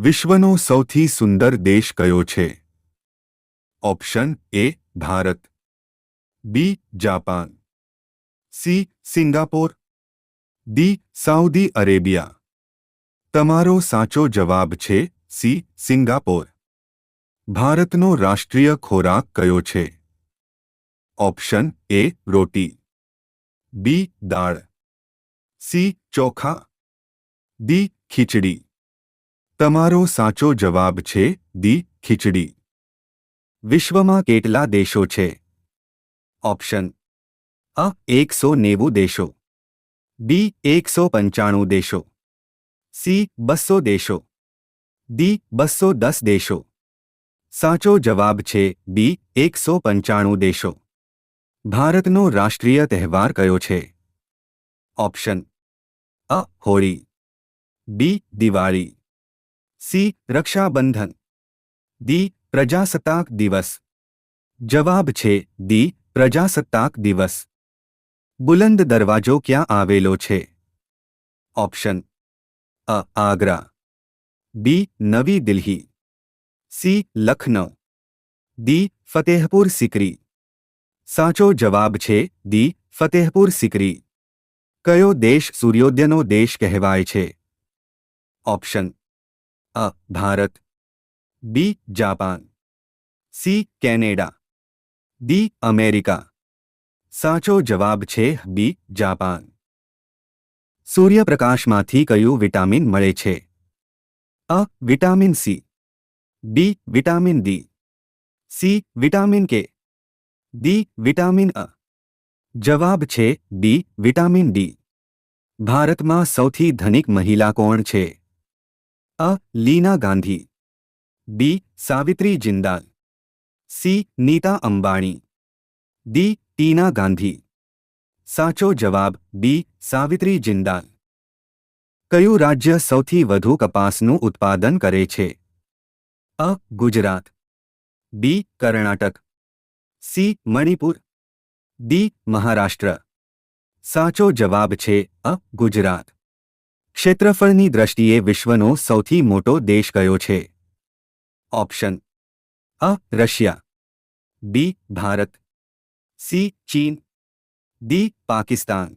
વિશ્વનો સૌથી સુંદર દેશ કયો છે? Option A Bharat. B Japan. C Singapore. D Saudi Arabia. તમારો સાચો જવાબ છે સી સિંગાપોર. ભારતનો રાષ્ટ્રીય ખોરાક કયો છે? ઓપ્શન એ રોટી. બી દાળ. સી ચોખા. ડી ખીચડી. તમારો સાચો જવાબ છે દી ખીચડી. વિશ્વમાં કેટલા દેશો છે? ઓપ્શન અ એકસો નેવું દેશો. બી એકસો પંચાણું દેશો. સી બસો દેશો. ડી બસો દસ દેશો. સાચો જવાબ છે બી એકસો પંચાણું દેશો. ભારતનો રાષ્ટ્રીય તહેવાર કયો છે? ઓપ્શન અ Holi. B Diwali. C Rakshabandhan D પ્રજાસત્તાક દિવસ જવાબ છે દી પ્રજાસત્તાક દિવસ બુલંદ દરવાજો ક્યાં આવેલો છે ઓપ્શન અ આગ્રા બી નવી દિલ્હી સી લખનઉ દી ફતેહપુર સિકરી સાચો જવાબ છે દી ફતેહપુર સિકરી કયો દેશ સૂર્યોદયનો દેશ કહેવાય છે ઓપ્શન અ, Bharat. B, Japan. C, Canada. D, America. સાચો જવાબ છે બી, જાપાન. સૂર્યપ્રકાશમાંથી કયું વિટામિન મળે છે? અ, vitamin C. B, vitamin D. C, vitamin K. D, vitamin અ. જવાબ છે ડી વિટામિન ડી. ભારતમાં સૌથી ધનિક મહિલા કોણ છે? અ. Leena Gandhi. B. Savitri Jindal. C. Nita Ambani. D. Tina Gandhi. સાચો જવાબ બી. સાવિત્રી જિંદાલ. કયું રાજ્ય સૌથી વધુ કપાસનું ઉત્પાદન કરે છે? અ. Gujarat. B. Karnataka. C. Manipur. D. Maharashtra. સાચો જવાબ છે અ. ગુજરાત. ક્ષેત્રફળની દ્રષ્ટિએ વિશ્વનો સૌથી મોટો દેશ કયો છે? ઓપ્શન અ, રશિયા, બી, ભારત, સી, ચીન, ડી, પાકિસ્તાન.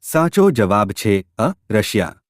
સાચો જવાબ છે અ, રશિયા.